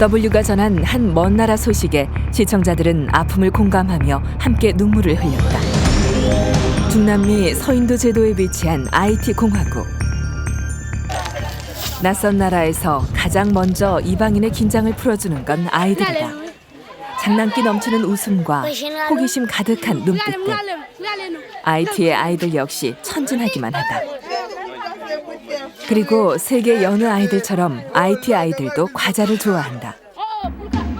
W가 전한 한 먼 나라 소식에 시청자들은 아픔을 공감하며 함께 눈물을 흘렸다. 중남미 서인도 제도에 위치한 IT 공화국. 낯선 나라에서 가장 먼저 이방인의 긴장을 풀어주는 건 아이들이다. 장난기 넘치는 웃음과 호기심 가득한 눈빛들. IT의 아이들 역시 천진하기만 하다. 그리고 세계 여느 아이들처럼 IT 아이들도 과자를 좋아한다.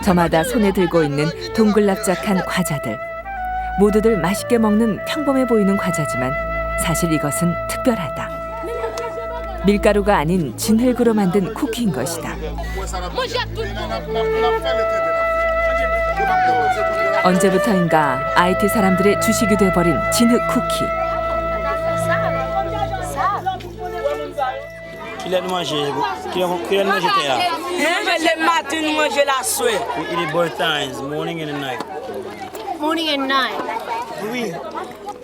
저마다 손에 들고 있는 동글납작한 과자들. 모두들 맛있게 먹는 평범해 보이는 과자지만 사실 이것은 특별하다. 밀가루가 아닌 진흙으로 만든 쿠키인 것이다. 언제부터인가 IT 사람들의 주식이 돼버린 진흙 쿠키. Qui l'a mangé Qui l'a qui l'a mangé terre Mange le matin, mange la soirée. We eat it both times, morning and night. morning and night. Oui.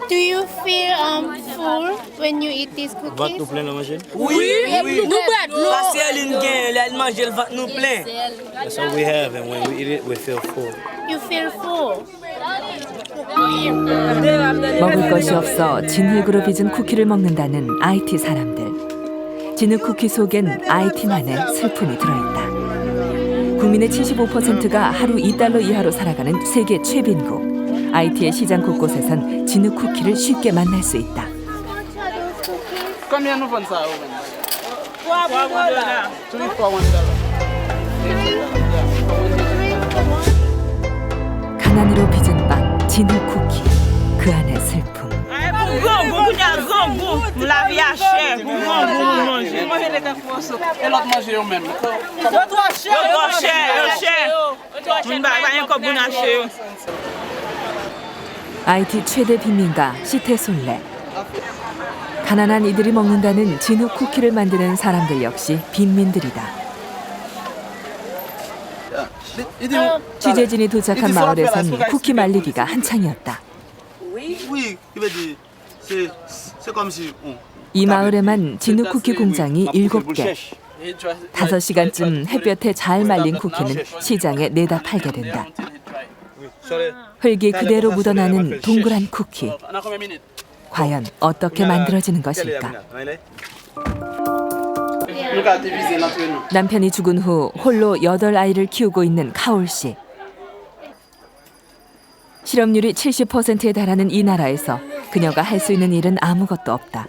Do you feel um full when you eat these Vat cookies? nous plein de manger. Oui, oui. Nous Parce qu'elle gagne, elle mange le ventre nous plein. That's all we have, and when we eat it, we feel full. You feel full. 먹을 것이 없어 진흙으로 빚은 쿠키를 먹는다는 IT 사람들. 진흙 쿠키 속엔 IT만의 슬픔이 들어있다. 국민의 75%가 haru 2달러 이하로 살아가는 세계 최빈국. IT의 시장 곳곳에선 진흙 쿠키를 쉽게 만날 수 있다. 가난으로 빚은 빵, 진흙 쿠키. 그 안의 슬픔. Gongo. Mou la vi a chè, pou gongo mou manje. Manger les carrefours, et l'autre manger au même. Yo tro chè, yo chè, yo chè. Moun ba yon kop moun a chè yo. IT 최대 빈민가 시테솔레. 가난한 이들이 먹는다는 진흙 쿠키를 만드는 사람들 역시 빈민들이다. 취재진이 도착한 마을에선 쿠키 말리기가 한창이었다. On. 이 마을에만 진흙 쿠키 공장이 일곱 개. 다섯 시간쯤 햇볕에 잘 말린 쿠키는 시장에 내다 팔게 된다. 흙이 그대로 묻어나는 동그란 쿠키. 과연 어떻게 만들어지는 것일까? 남편이 죽은 후 홀로 여덟 아이를 키우고 있는 카올 씨. 실업률이 70%에 달하는 이 나라에서 그녀가 할 수 있는 일은 아무것도 없다.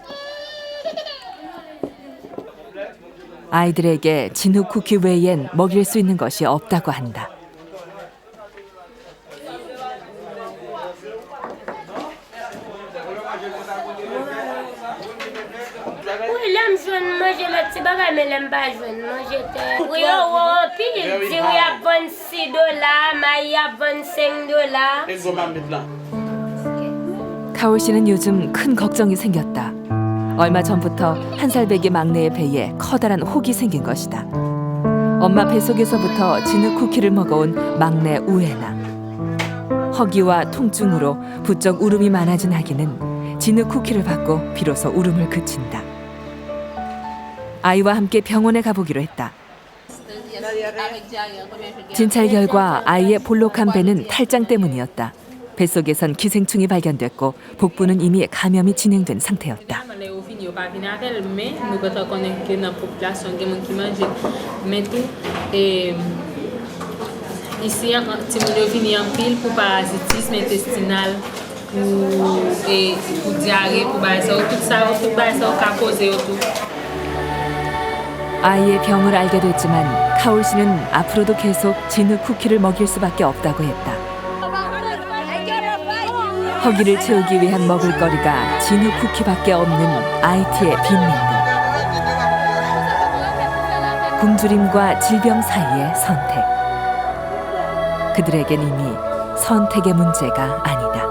아이들에게 진흙 쿠키 외엔 먹일 수 있는 것이 없다고 한다. Oui, lèm jwen manje mè ti bagay mè lèm ba jwen manje te. Oui, yo, wo, pil, di ou yap 26 dola, may yap 25 dola. Et go mamit là. 카올 씨는 요즘 큰 걱정이 생겼다. 얼마 전부터 한 살배기 막내의 배에 커다란 혹이 생긴 것이다. 엄마 뱃속에서부터 진흙 쿠키를 먹어온 막내 우에나. 허기와 통증으로 부쩍 울음이 많아진 아기는 진흙 쿠키를 받고 비로소 울음을 그친다. 아이와 함께 병원에 가보기로 했다. 진찰 결과 아이의 볼록한 배는 탈장 때문이었다. 뱃속에선 기생충이 발견됐고 복부는 이미 감염이 진행된 상태였다. E, e. 아이의 병을 알게 됐지만 카올 씨는 앞으로도 계속 진흙 쿠키를 먹일 수밖에 없다고 했다. 허기를 채우기 위한 먹을거리가 진흙 쿠키밖에 없는 IT의 빈민들. 굶주림과 질병 사이의 선택. 그들에겐 이미 선택의 문제가 아니다.